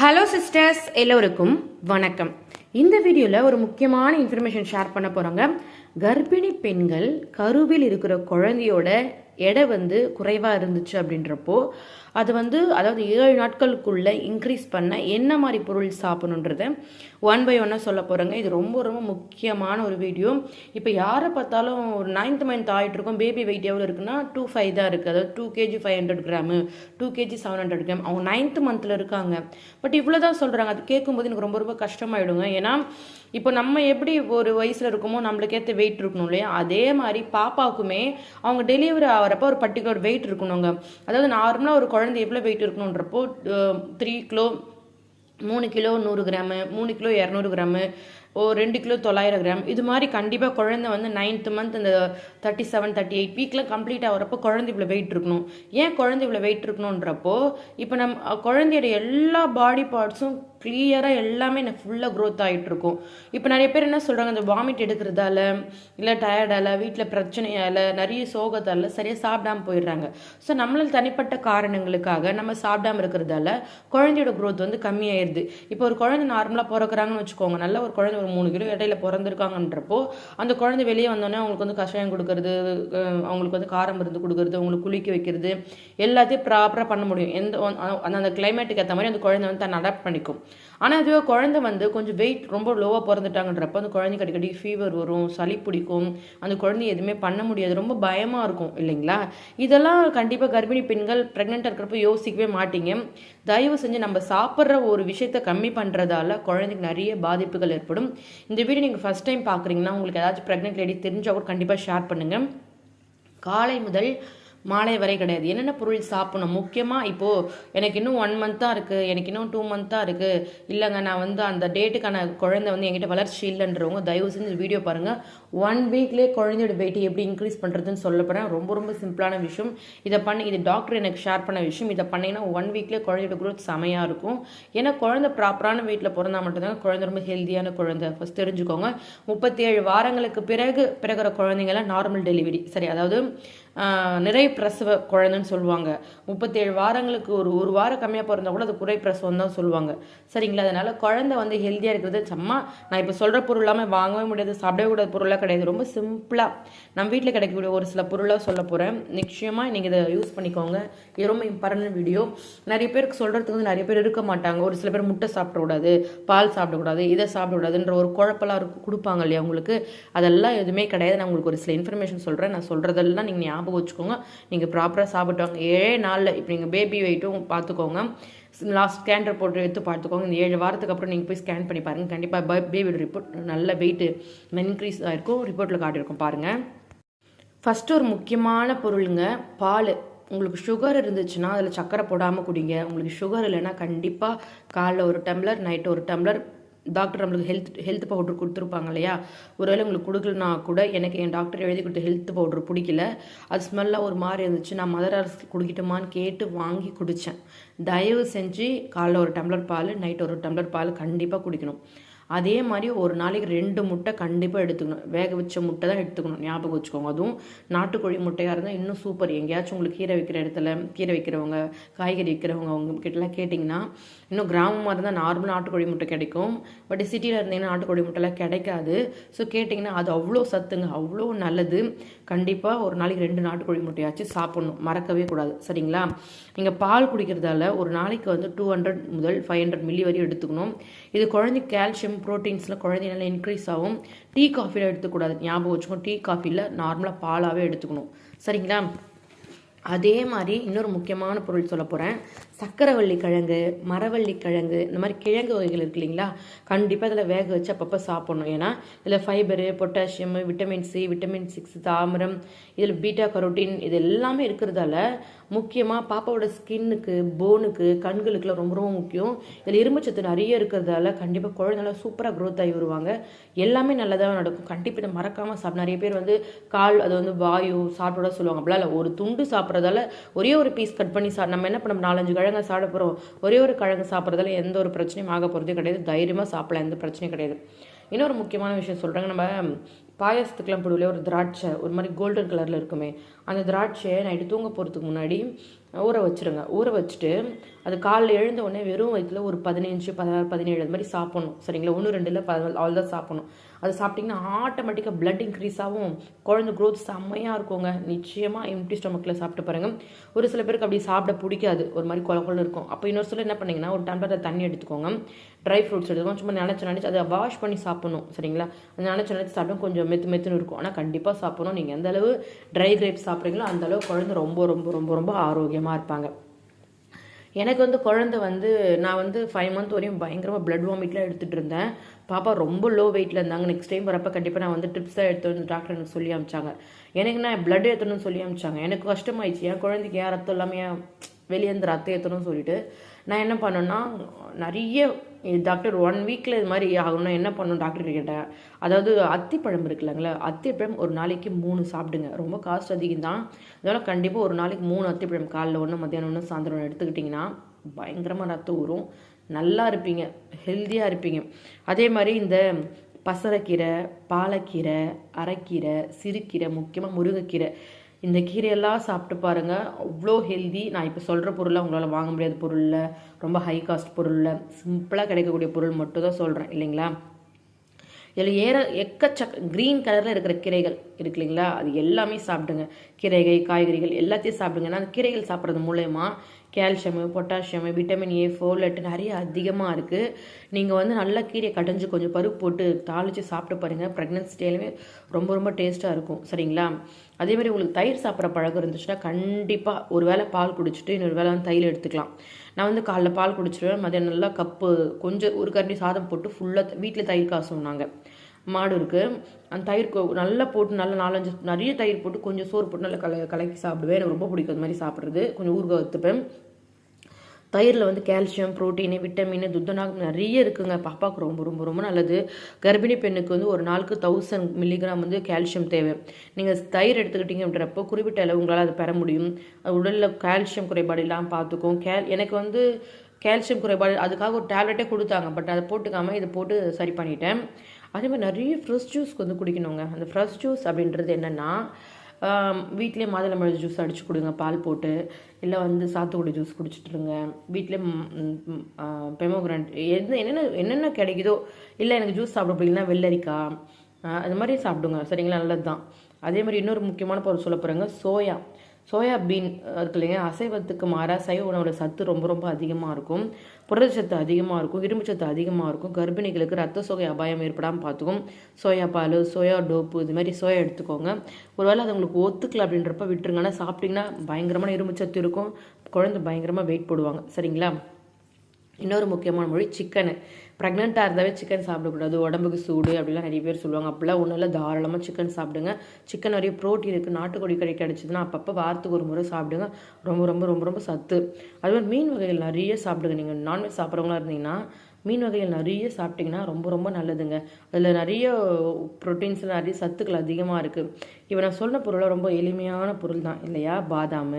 Hello sisters எல்லோருக்கும் வணக்கம். இந்த வீடியோவில் ஒரு முக்கியமான இன்ஃபர்மேஷன் ஷேர் பண்ண போகிறாங்க கர்ப்பிணி பெண்கள் கருவில் இருக்கிற குழந்தையோட எடை வந்து குறைவாக இருந்துச்சு அப்படின்றப்போ அது வந்து அதாவது ஏழு நாட்களுக்குள்ளே இன்க்ரீஸ் பண்ண என்ன மாதிரி பொருள் சாப்பிடணுன்றத ஒன் பை ஒன்னாக சொல்ல போகிறேங்க இது ரொம்ப ரொம்ப முக்கியமான ஒரு வீடியோ இப்போ யாரை பார்த்தாலும் ஒரு நைன்த் மந்த் ஆகிட்டு இருக்கோம் பேபி வெயிட் எவ்வளோ இருக்குன்னா டூ ஃபைவ் தான் இருக்குது அதாவது two KG five hundred gram two KG seven hundred gram அவங்க நைன்த் மந்தில் இருக்காங்க. பட் இவ்வளோ தான் சொல்கிறாங்க அது கேட்கும்போது எனக்கு ரொம்ப ரொம்ப கஷ்டமாயிடுங்க. ஏன்னா இப்போ நம்ம எப்படி ஒரு வயசில் இருக்கோமோ நம்மளுக்கு ஏற்ற வெயிட் இருக்கணும் இல்லையா? அதே மாதிரி பாப்பாவுக்குமே அவங்க டெலிவரி ஆகிறப்ப ஒரு பர்டிகுலர் வெயிட் இருக்கணுங்க. அதாவது நார்மலாக ஒரு குழந்தை எவ்வளோ வெயிட் இருக்கணுன்றப்போ த்ரீ கிலோ மூணு கிலோ நூறு கிராமு மூணு கிலோ இரநூறு கிராமு ஓ ரெண்டு கிலோ தொள்ளாயிரம் கிராம். இது மாதிரி கண்டிப்பாக குழந்தை வந்து நைன்த் மந்த் இந்த தேர்ட்டி செவன் தேர்ட்டி எயிட் வீக்கில் கம்ப்ளீட் ஆகிறப்போ குழந்தை இவ்வளோ வெயிட் இருக்கணும். ஏன் குழந்தை இவ்வளோ வெயிட் இருக்கணுன்றப்போ இப்போ நம்ம குழந்தையோட எல்லா பாடி பார்ட்ஸும் கிளியராக எல்லாமே எனக்கு ஃபுல்லாக க்ரோத் ஆகிட்டு இருக்கும். இப்போ நிறைய பேர் என்ன சொல்கிறாங்க இந்த வாமிட் எடுக்கிறதால இல்லை டயர்டால வீட்டில் பிரச்சனையால் நிறைய சோகத்தால் சரியாக சாப்பிடாம போயிடுறாங்க. ஸோ நம்மளால் தனிப்பட்ட காரணங்களுக்காக நம்ம சாப்பிடாம இருக்கிறதால குழந்தையோட க்ரோத் வந்து கம்மியாயிருது. இப்போ ஒரு குழந்தை நார்மலாக பிறக்கிறாங்கன்னு வச்சுக்கோங்க. நல்ல ஒரு குழந்தை ஒரு மூணு கிலோ இடையில பிறந்திருக்காங்கன்றப்போ அந்த குழந்தை வெளியே வந்தோடனே அவங்களுக்கு வந்து கஷாயம் கொடுக்கறது அஹ் அவங்களுக்கு வந்து காரம் மருந்து கொடுக்கறது அவங்களுக்கு குளிக்க வைக்கிறது எல்லாத்தையும் ப்ராப்பராக பண்ண முடியும். எந்த அந்த அந்த கிளைமேட்டுக்கு ஏற்ற மாதிரி அந்த குழந்தை வந்து தன்னை அடாப்ட் பண்ணிக்கும். ஆனால் அதுவே குழந்தை வந்து கொஞ்சம் வெயிட் ரொம்ப லோவாக பிறந்துட்டாங்கன்றப்ப அந்த குழந்தைக்கு அடிக்கடி ஃபீவர் வரும் சளி பிடிக்கும். அந்த குழந்தை எதுவுமே பண்ண முடியாது. ரொம்ப பயமாக இருக்கும் இல்லைங்களா? இதெல்லாம் கண்டிப்பாக கர்ப்பிணி பெண்கள் ப்ரெக்னெண்ட்டாக இருக்கிறப்ப யோசிக்கவே மாட்டீங்க. தயவு செஞ்சு நம்ம சாப்பிட்ற ஒரு விஷயத்தை கம்மி பண்ணுறதால குழந்தைக்கு நிறைய பாதிப்புகள் ஏற்படும். இந்த வீடியோ நீங்கள் ஃபஸ்ட் டைம் பார்க்குறீங்கன்னா உங்களுக்கு ஏதாச்சும் ப்ரெக்னென்ட் லேடி தெரிஞ்சால் கூட கண்டிப்பாக ஷேர் பண்ணுங்கள் காலை முதல் மாலை வரை கிடையாது. என்னென்ன பொருள் சாப்பிடணும்? முக்கியமாக இப்போது எனக்கு இன்னும் ஒன் மந்த் தான் இருக்குது எனக்கு இன்னும் டூ மந்த் தான் இருக்குது இல்லைங்க நான் வந்து அந்த டேட்டுக்கான குழந்தை வந்து என்கிட்ட வளர்ச்சி இல்லைன்றவங்க தயவு செஞ்சு வீடியோ பாருங்கள் ஒன் வீக்லேயே குழந்தையோட வெயிட்டை எப்படி இன்க்ரீஸ் பண்ணுறதுன்னு சொல்ல போகிறேன் ரொம்ப ரொம்ப சிம்பிளான விஷயம். இதை பண்ணி இது டாக்டர் எனக்கு ஷேர் பண்ண விஷயம். இதை பண்ணிங்கன்னா ஒன் வீக்லேயே குழந்தையோட குரோத் செமையாக இருக்கும். ஏன்னா குழந்தை ப்ராப்பரான வீட்டில் பிறந்தா மட்டும்தான் குழந்தை ரொம்ப ஹெல்த்தியான குழந்தை. ஃபஸ்ட் தெரிஞ்சுக்கோங்க. முப்பத்தி ஏழு வாரங்களுக்கு பிறகு பிறகுற குழந்தைங்களாம் நார்மல் டெலிவரி சரி அதாவது நிறை பிரசவ குழந்தைன்னு சொல்லுவாங்க. முப்பத்தேழு வாரங்களுக்கு ஒரு ஒரு வாரம் கம்மியாக பிறந்தா கூட அது குறை பிரசவம் தான் சொல்லுவாங்க. சரிங்களா? அதனால் குழந்தை வந்து ஹெல்த்தியாக இருக்கிறது சும்மா நான் இப்போ சொல்கிற பொருள் இல்லாமல் வாங்கவே முடியாது சாப்பிடவே கூடாத பொருளாக கிடையாது. ரொம்ப சிம்பிளாக நம்ம வீட்டில் கிடைக்கக்கூடிய ஒரு சில பொருளாக சொல்ல போகிறேன் நிச்சயமாக நீங்கள் இதை யூஸ் பண்ணிக்கோங்க. இது ரொம்ப இம்பார்ட்டன்ட் வீடியோ நிறைய பேருக்கு சொல்கிறதுக்கு வந்து நிறைய பேர் இருக்க மாட்டாங்க. ஒரு சில பேர் முட்டை சாப்பிடக்கூடாது பால் சாப்பிடக்கூடாது இதை சாப்பிடக்கூடாதுன்ற ஒரு குழப்பெல்லாம் கொடுப்பாங்க இல்லையா உங்களுக்கு? அதெல்லாம் எதுவுமே கிடையாது. நான் உங்களுக்கு ஒரு சில இன்ஃபர்மேஷன் சொல்கிறேன் நான் சொல்கிறதெல்லாம் நீங்கள் ஞாபகம் வச்சுக்கோங்க. நீங்கள் ப்ராப்பராக சாப்பிட்டுவாங்க ஏழே நாளில் இப்போ நீங்கள் பேபி வெயிட்டும் பார்த்துக்கோங்க. லாஸ்ட் ஸ்கேன் ரிப்போர்ட் எடுத்து பார்த்துக்கோங்க. இந்த ஏழு வாரத்துக்கு அப்புறம் நீங்கள் போய் ஸ்கேன் பண்ணி பாருங்கள் கண்டிப்பாக பேபியோட ரிப்போர்ட் நல்ல வெயிட்டு இன்க்ரீஸ் ஆகிருக்கும் ரிப்போர்ட்டில் காட்டியிருக்கும். பாருங்கள் ஃபஸ்ட்டு ஒரு முக்கியமான பொருளுங்க பால். உங்களுக்கு சுகர் இருந்துச்சுன்னா அதில் சக்கரை போடாமல் குடிங்க. உங்களுக்கு சுகர் இல்லைன்னா கண்டிப்பாக காலைல ஒரு டம்ளர் நைட்டு ஒரு டம்ளர் டாக்டர் நம்மளுக்கு ஹெல்த் ஹெல்த் பவுடர் கொடுத்துருப்பாங்க இல்லையா? ஒருவேளை உங்களுக்கு கொடுக்கலனா கூட எனக்கு என் டாக்டர் எழுதி கொடுத்த ஹெல்த் பவுடர் பிடிக்கல. அது ஸ்மெல்லாக ஒரு மாதிரி இருந்துச்சு. நான் மதர் அரசு குடிக்கட்டுமான்னு கேட்டு வாங்கி குடித்தேன் தயவு செஞ்சு காலைல ஒரு டம்ளர் பால் நைட் ஒரு டம்ளர் பால் கண்டிப்பாக குடிக்கணும். அதே மாதிரி ஒரு நாளைக்கு ரெண்டு முட்டை கண்டிப்பாக எடுத்துக்கணும். வேக வச்ச முட்டை தான் எடுத்துக்கணும். ஞாபகம் வச்சுக்கோங்க. அதுவும் நாட்டுக்கோழி முட்டையாக இருந்தால் இன்னும் சூப்பர். எங்கேயாச்சும் உங்களுக்கு கீரை வைக்கிற இடத்துல கீரை வைக்கிறவங்க காய்கறி விற்கிறவங்க அவங்கக்கிட்டலாம் கேட்டிங்கன்னா இன்னும் கிராமமாக இருந்தால் நார்மல் நாட்டுக்கோழி முட்டை கிடைக்கும். பட் சிட்டியில் இருந்தீங்கன்னா நாட்டுக்கோழி முட்டைலாம் கிடைக்காது. ஸோ கேட்டிங்கன்னா அது அவ்வளோ சத்துங்க. அவ்வளோ நல்லது. கண்டிப்பாக ஒரு நாளைக்கு ரெண்டு நாட்டுக்கோழி முட்டையாச்சும் சாப்பிட்ணும். மறக்கவே கூடாது. சரிங்களா? நீங்கள் பால் குடிக்கிறதால ஒரு நாளைக்கு வந்து டூ ஹண்ட்ரட் முதல் ஃபைவ் ஹண்ட்ரட் மில்லி வரையும் எடுத்துக்கணும். இது குழந்தை கால்சியம் ப்ரோட்டீன்ஸில் குழந்தை நல்லா இன்க்ரீஸ் ஆகும். டீ காஃபியில் எடுத்துக்கூடாது. ஞாபகம் வச்சுக்கணும். டீ காஃபியில் நார்மலாக பாலாகவே எடுத்துக்கணும். சரிங்களா? அதே மாதிரி இன்னொரு முக்கியமான பொருள் சொல்ல போகிறேன் சக்கரவள்ளி கிழங்கு மரவள்ளி கிழங்கு இந்த மாதிரி கிழங்கு வகைகள் இருக்கு இல்லைங்களா? கண்டிப்பாக இதில் வேக வச்சு அப்பப்போ சாப்பிடணும். ஏன்னா இதில் fibre potassium vitamin C vitamin six தாமிரம் இதில் பீட்டா கரோட்டின் இது எல்லாமே இருக்கிறதால முக்கியமாக பாப்பாவோட ஸ்கின்னுக்கு போனுக்கு கண்களுக்குலாம் ரொம்ப ரொம்ப முக்கியம். இதில் இரும்புச்சத்து நிறைய இருக்கிறதால கண்டிப்பாக குழந்தைல சூப்பராக க்ரோத் ஆகி வருவாங்க. எல்லாமே நல்லதாக நடக்கும். கண்டிப்பாக இதை மறக்காமல் சாப்பிட நிறைய பேர் வந்து கால் அது வந்து வாயு சாப்பிட சொல்லுவாங்க. அப்படிலாம் இல்லை. ஒரு துண்டு சாப்பிட்றதால ஒரே ஒரு பீஸ் கட் பண்ணி சா நம்ம என்ன பண்ண நாலஞ்சு கிழங்கு சாப்பிட போகிறோம் ஒரே ஒரு கிழங்கு சாப்பிட்றதால எந்த ஒரு பிரச்சனையும் ஆக போகிறதே கிடையாது. தைரியமாக சாப்பிடலாம். எந்த பிரச்சனையும் கிடையாது. இன்னொரு முக்கியமான விஷயம் சொல்கிறாங்க நம்ம பாயாசத்துக்குலாம் போடுவில்லையே ஒரு திராட்சை ஒரு மாதிரி கோல்டன் கலரில் இருக்குமே அந்த திராட்சையை நைட்டு தூங்க போகிறதுக்கு முன்னாடி ஊற வச்சுருங்க. ஊற வச்சுட்டு அது காலைல எழுந்த உடனே வெறும் வயிற்றுல ஒரு பதினஞ்சு பதினாறு பதினேழு அது மாதிரி சாப்பிட்ணும். சரிங்களா? ஒன்று ரெண்டில் பதினாலு அவ்வளோ தான் சாப்பிடணும். அது சாப்பிட்டிங்கன்னா ஆட்டோமேட்டிக்காக பிளட் இன்க்ரீஸ் ஆகும். குழந்தை க்ரோத் செம்மையாக இருக்குங்க. நிச்சயமாக எம்டி ஸ்டொமக்கில் சாப்பிட்டு பாருங்கள் ஒரு சில பேருக்கு அப்படி சாப்பிட பிடிக்காது. ஒரு மாதிரி குழ குழன்னு இருக்கும். அப்போ இன்னொரு சில என்ன பண்ணிங்கன்னா ஒரு டம்ளர் தண்ணி எடுத்துக்கோங்க. ட்ரை ஃப்ரூட்ஸ் எடுத்துக்கோங்க. சும்மா நினச்சி நினச்சி அதை வாஷ் பண்ணி சாப்பிடணும். சரிங்களா? அந்த நினச்சி நினச்சி சாப்பிடும் கொஞ்சம் மெத்து மெத்துன்னு இருக்கும். ஆனால் கண்டிப்பாக சாப்பிடணும். நீங்கள் எந்த அளவு ட்ரை கிரேப்ஸ் சாப்பிட்றீங்களோ அந்தளவு குழந்தை ரொம்ப ரொம்ப ரொம்ப ரொம்ப ஆரோக்கியமாக இருப்பாங்க. எனக்கு வந்து குழந்தை வந்து நான் வந்து ஃபைவ் மந்த் வரையும் பயங்கரமாக பிளட் வாமிட்லாம் எடுத்துகிட்டு இருந்தேன். பாப்பா ரொம்ப லோ வெயிட்டில் இருந்தாங்க. நெக்ஸ்ட் டைம் வரப்போ கண்டிப்பாக நான் வந்து ட்ரிப்ஸ் தான் எடுத்து வந்து டாக்டர் எனக்கு சொல்லி அமிச்சாங்க. எனக்கு நான் பிளட் ஏற்றணும்னு சொல்லி அமிச்சாங்க. எனக்கு கஷ்டமாயிடுச்சு. என் குழந்தைக்கு ஏன் ரத்தம் இல்லாமல் வெளியே இருந்து ரத்தம் ஏற்றணும்னு சொல்லிட்டு. நான் என்ன பண்ணேன்னா நிறைய டாக்டர் ஒன் வீக்கில் இது மாதிரி ஆகணும்னா என்ன பண்ணணும் டாக்டர் கேட்டேன் அதாவது அத்திப்பழம் இருக்குல்லங்களா அத்திப்பழம் ஒரு நாளைக்கு மூணு சாப்பிடுங்க. ரொம்ப காஸ்ட் அதிகம் தான். அதனால் கண்டிப்பாக ஒரு நாளைக்கு மூணு அத்திப்பழம் காலைல ஒன்று மத்தியானம் ஒன்று சாயந்தரம் ஒன்று எடுத்துக்கிட்டிங்கன்னா பயங்கரமாக ரத்தம் ஊறும். நல்லா இருப்பீங்க ஹெல்த்தியாக இருப்பீங்க. அதே மாதிரி இந்த பசரக்கீரை பாலக்கீரை அரைக்கீரை சிறுக்கீரை முக்கியமாக முருங்கைக்கீரை இந்த கீரையெல்லாம் சாப்பிட்டு பாருங்கள் அவ்வளோ ஹெல்தி நான் இப்போ சொல்கிற பொருளை உங்களால் வாங்க முடியாத பொருளில் ரொம்ப ஹை காஸ்ட் பொருளில் சிம்பிளாக கிடைக்கக்கூடிய பொருள் மட்டும் தான் சொல்கிறேன் இல்லைங்களா? இதில் ஏற எக்கச்சக்க க்ரீன் கலரில் இருக்கிற கீரைகள் இருக்கு இல்லைங்களா? அது எல்லாமே சாப்பிடுங்க. கீரைகள் காய்கறிகள் எல்லாத்தையும் சாப்பிடுங்க. ஏன்னா அந்த கீரைகள் சாப்பிட்றது மூலயமா கால்சியமு பொட்டாசியமு விட்டமின் ஏ ஃபோலெட் நிறைய அதிகமாக இருக்குது நீங்கள் வந்து நல்ல கீரையை கடைஞ்சி கொஞ்சம் பருப்பு போட்டு தாளித்து சாப்பிட்டு பாருங்கள் ப்ரெக்னன்சி டேலுமே ரொம்ப ரொம்ப டேஸ்ட்டாக இருக்கும். சரிங்களா? அதே மாதிரி உங்களுக்கு தயிர் சாப்பிட்ற பழக்கம் இருந்துச்சுன்னா கண்டிப்பாக ஒரு வேளை பால் குடிச்சிட்டு இன்னொரு வேளை வந்து தயிர் எடுத்துக்கலாம். நான் வந்து காலைல பால் குடிச்சிடுவேன் மதியம் நல்லா கப்பு கொஞ்சம் ஒரு கரண்டி சாதம் போட்டு ஃபுல்லாக வீட்டில் தயிர் காசும் நாங்கள் மாடு இருக்குது அந்த தயிர் நல்லா போட்டு நல்லா நாலஞ்சு நிறைய தயிர் போட்டு கொஞ்சம் சோறு போட்டு நல்லா கல கலக்கி சாப்பிடுவேன். எனக்கு ரொம்ப பிடிக்கும் அது மாதிரி சாப்பிட்றது. கொஞ்சம் ஊறுகாய் வத்துப்பேன் தயிரில் வந்து கால்சியம் ப்ரோட்டீனு விட்டமின் துத்தநாகம் நிறைய இருக்குங்க. பாப்பாவுக்கு ரொம்ப ரொம்ப ரொம்ப நல்லது. கர்ப்பிணி பெண்ணுக்கு வந்து ஒரு நாளுக்கு தௌசண்ட் மில்லிகிராம் வந்து கால்சியம் தேவை. நீங்கள் தயிர் எடுத்துக்கிட்டீங்க அப்படின்றப்போ குறிப்பிட்ட அளவு உங்களால் அதை பெற முடியும். உடலில் கால்சியம் குறைபாடு இல்லாமல் பார்த்துக்கும் கேல் எனக்கு வந்து கால்சியம் குறைபாடு அதுக்காக ஒரு டேப்லெட்டே கொடுத்தாங்க. பட் அதை போட்டுக்காமல் இதை போட்டு சரி பண்ணிட்டேன். அதே மாதிரி நிறைய ஃப்ரெஷ் ஜூஸ்க்கு வந்து குடிக்கணுங்க. அந்த ஃப்ரெஷ் ஜூஸ் அப்படின்றது என்னென்னா வீட்லேயே மாதுளம்பழம் ஜூஸ் அடித்து கொடுங்க பால் போட்டு. இல்லை வந்து சாத்துக்குடி ஜூஸ் குடிச்சிட்ருங்க வீட்டிலே பெமோகிராண்ட் எது என்னென்ன என்னென்ன கிடைக்குதோ இல்லை எனக்கு ஜூஸ் சாப்பிட பிடிக்கலனா வெள்ளரிக்காய் அது மாதிரி சாப்பிடுங்க. சரிங்களா? நல்லது தான் அதே மாதிரி இன்னொரு முக்கியமான பொருள் சொல்ல போகிறேங்க சோயா. சோயாபீன் இருக்கு இல்லைங்க அசைவத்துக்கு மாறாக சைவ உணவோட சத்து ரொம்ப ரொம்ப அதிகமாக இருக்கும். புரதச்சத்து அதிகமாக இருக்கும் இரும்பு சத்து அதிகமாக இருக்கும். கர்ப்பிணிகளுக்கு ரத்த சோகை அபாயம் ஏற்படாமல் பார்த்துக்கும் சோயா பால் சோயா டோப்பு இது மாதிரி சோயா எடுத்துக்கோங்க. ஒருவேளை அது உங்களுக்கு ஒத்துக்கல அப்படின்றப்ப விட்டுருங்க ஆனால் சாப்பிட்டிங்கன்னா பயங்கரமான இரும்பு சத்து இருக்கும். குழந்தை பயங்கரமாக வெயிட் போடுவாங்க. சரிங்களா? இன்னொரு முக்கியமான மொழி சிக்கனு ப்ரெக்னெண்ட்டாக இருந்தாவே சிக்கன் சாப்பிடக்கூடாது. உடம்புக்கு சூடு அப்படிலாம் நிறைய பேர் சொல்லுவாங்க. அப்படிலாம் ஒன்றும் இல்லை. தாராளமாக சிக்கன் சாப்பிடுங்க. சிக்கன் நிறைய ப்ரோட்டீன் இருக்குது நாட்டுக்கோழி கடை கிடச்சிதுன்னா அப்பப்போ வாரத்துக்கு ஒரு முறை சாப்பிடுங்க. ரொம்ப ரொம்ப ரொம்ப ரொம்ப சத்து. அது மாதிரி மீன் வகைகள் நிறைய சாப்பிடுங்க. நீங்கள் நான்வெஜ் சாப்பிட்றவங்களா இருந்தீங்கன்னா மீன் வகைகள் நிறைய சாப்பிட்டிங்கன்னா ரொம்ப ரொம்ப நல்லதுங்க. அதில் நிறைய ப்ரோட்டீன்ஸ் நிறைய சத்துக்கள் அதிகமாக இருக்குது இப்போ நான் சொன்ன பொருளை ரொம்ப எளிமையான பொருள் தான் இல்லையா? பாதாம்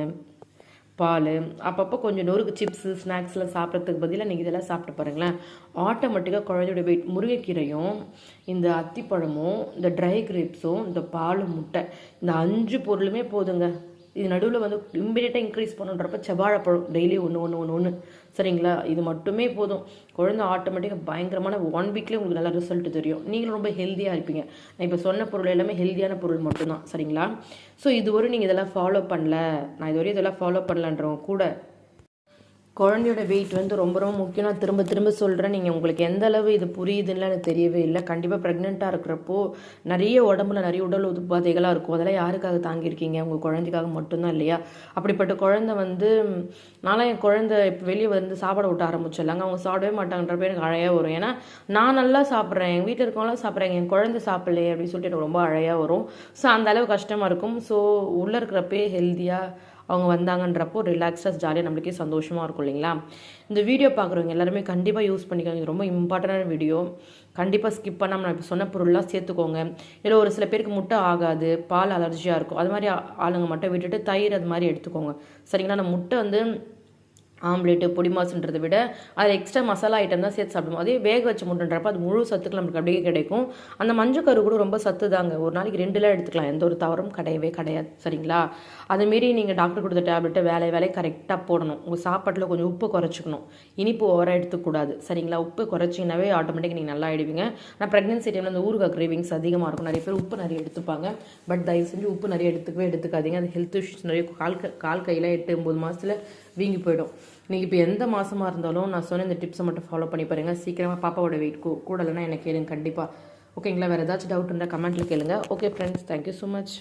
பால் அப்பப்போ கொஞ்சம் நொறுக்கு சிப்ஸு ஸ்நாக்ஸ்லாம் சாப்பிட்றதுக்கு பதிலாக நீங்கள் இதெல்லாம் சாப்பிட்டு பாருங்களேன். ஆட்டோமேட்டிக்காக குழந்தையோட வெயிட் முருங்கைக்கீரையும் இந்த அத்திப்பழமும் இந்த ட்ரை கிரேப்ஸும் இந்த பாலும் முட்டை இந்த அஞ்சு பொருளுமே போதுங்க. இது நடுவில் வந்து இம்மிடியட்டாக இன்க்ரீஸ் பண்ணுன்றப்ப செவ்வாழைப்பழம் டெய்லி ஒன்று ஒன்று ஒன்று ஒன்று சரிங்களா? இது மட்டுமே போதும். குழந்தை ஆட்டோமேட்டிக்காக பயங்கரமான ஒன் வீக்லேயே உங்களுக்கு நல்ல ரிசல்ட் தெரியும். நீங்களும் ரொம்ப ஹெல்த்தியாக இருப்பீங்க. நான் இப்போ சொன்ன பொருள் எல்லாமே ஹெல்த்தியான பொருள் மட்டும்தான். சரிங்களா? ஸோ இதுவரை நீங்கள் இதெல்லாம் ஃபாலோ பண்ணல. நான் இதுவரை இதெல்லாம் ஃபாலோ பண்ணலன்றவங்க கூட குழந்தையோட வெயிட் வந்து ரொம்ப ரொம்ப முக்கியம். நான் திரும்ப திரும்ப சொல்கிறேன் நீங்கள் உங்களுக்கு எந்த அளவு இது புரியுதுன்னு எனக்கு தெரியவே இல்லை. கண்டிப்பாக ப்ரெக்னெண்ட்டாக இருக்கிறப்போ நிறைய உடம்புல நிறைய உடல் உபாதைகளாக இருக்கும். அதெல்லாம் யாருக்காக தாங்கியிருக்கீங்க? உங்கள் குழந்தைக்காக மட்டும்தான் இல்லையா? அப்படிப்பட்ட குழந்தை வந்து நான்லாம் என் குழந்தை இப்போ வெளியே வந்து சாப்பாட விட்ட ஆரம்பிச்சிடலாங்க. அவங்க சாப்பிடவே மாட்டாங்கன்றப்ப எனக்கு அழையாக வரும். ஏன்னா நான் நல்லா சாப்பிட்றேன். எங்கள் வீட்டில் இருக்கவங்களாம் சாப்பிட்றேன் என் குழந்தை சாப்பிடலையே அப்படின்னு சொல்லிட்டு எனக்கு ரொம்ப அழையாக வரும். ஸோ அந்த அளவு கஷ்டமாக இருக்கும். ஸோ உள்ளே இருக்கிறப்பே ஹெல்த்தியாக அவங்க வந்தாங்கன்றப்போ ரிலாக்ஸாக ஜாலியாக நம்மளுக்கே சந்தோஷமாக இருக்கும் இல்லைங்களா? இந்த வீடியோ பார்க்குறவங்க எல்லாருமே கண்டிப்பாக யூஸ் பண்ணிக்கோங்க. ரொம்ப இம்பார்ட்டண்டான வீடியோ கண்டிப்பாக ஸ்கிப் பண்ணாமல் நான் இப்போ சொன்ன பொருள்லாம் சேர்த்துக்கோங்க. இல்லை ஒரு சில பேருக்கு முட்டை ஆகாது பால் அலர்ஜியாக இருக்கும். அது மாதிரி ஆளுங்க மட்டும் விட்டுட்டு தயிர் அது மாதிரி எடுத்துக்கோங்க. சரிங்களா? நான் முட்டை வந்து ஆம்லேட்டு பொடி மாசுன்றதை விட அதில் எக்ஸ்ட்ரா மசாலா ஐட்டம் தான் சேர்த்து சாப்பிடுவோம். அதே வேக வச்சு முட்டுன்றப்ப அது முழு சத்துக்கள் நமக்கு அப்படியே கிடைக்கும். அந்த மஞ்சள் கரு கூட ரொம்ப சத்து தாங்க ஒரு நாளைக்கு ரெண்டுலாம் எடுத்துக்கலாம். எந்த ஒரு தவறும் கிடையவே கிடையாது. சரிங்களா? அதுமாரி நீங்கள் டாக்டர் கொடுத்த டேப்லெட்டை வேலை வேலை கரெக்டாக போடணும். உங்கள் சாப்பாட்டில் கொஞ்சம் உப்பு குறைச்சிக்கணும். இனிப்பு ஓவராக எடுத்துக்கூடாது சரிங்களா? உப்பு குறைச்சிங்கனாவே ஆட்டோமேட்டிக்காக நீங்கள் நல்லா ஆயிடுவீங்க. ஆனால் ப்ரெக்னென்சி டைமில் அந்த ஊறுகாய் கிரேவிங்ஸ் அதிகமாக இருக்கும். நிறைய பேர் உப்பு நிறைய எடுத்துப்பாங்க. பட் தயவு செஞ்சு உப்பு நிறைய எடுத்துக்கவே எடுத்துக்காதீங்க. அது ஹெல்த் இஷ்யூஸ் நிறைய கால் கால் கையில் எட்டு ஒம்பது மாதத்தில் வீங்கி போயிடும். நீங்கள் இப்போ எந்த மாதமாக இருந்தாலும் நான் சொன்ன இந்த டிப்ஸை மட்டும் ஃபாலோ பண்ணி பாருங்க. சீக்கிரமாக பாப்பாவோட வெயிட் கூ கூடலைன்னா எனக்கு கேளுங்க கண்டிப்பாக ஓகேங்களா வேறு ஏதாச்சும் டவுட் இருந்தால் கமெண்ட்டில் கேளுங்க. Okay friends thank you so much